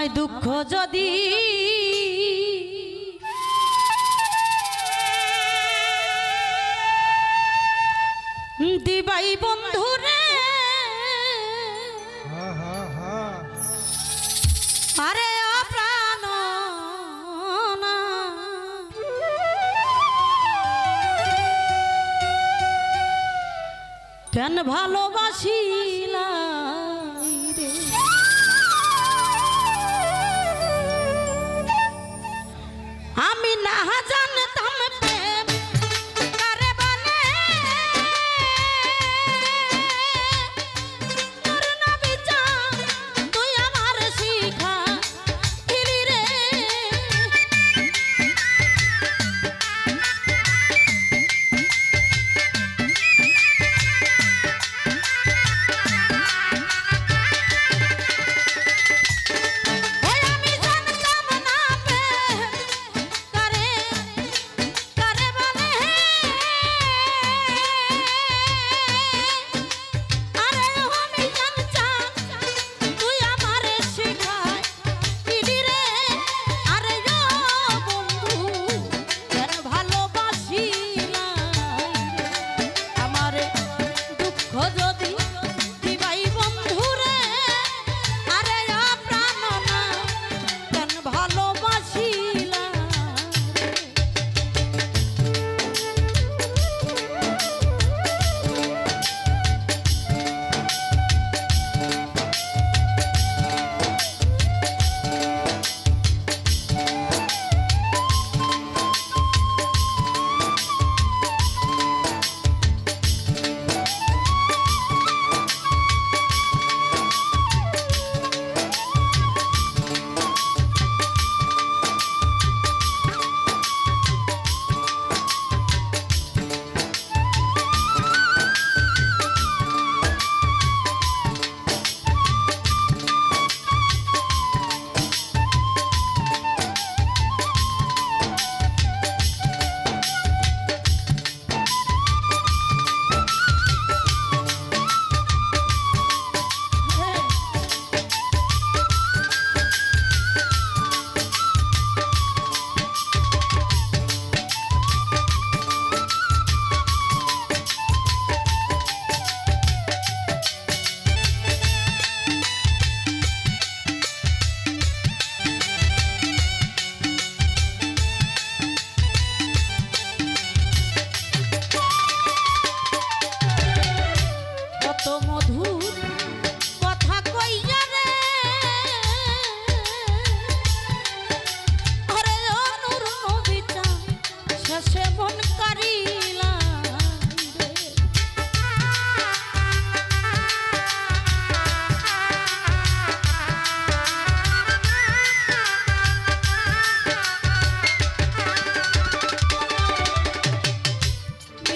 আমায় দুঃখ যদি দিবাই হা হা আরে কেন ভালোবাসিলা? আমি না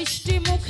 মিষ্টি মুখ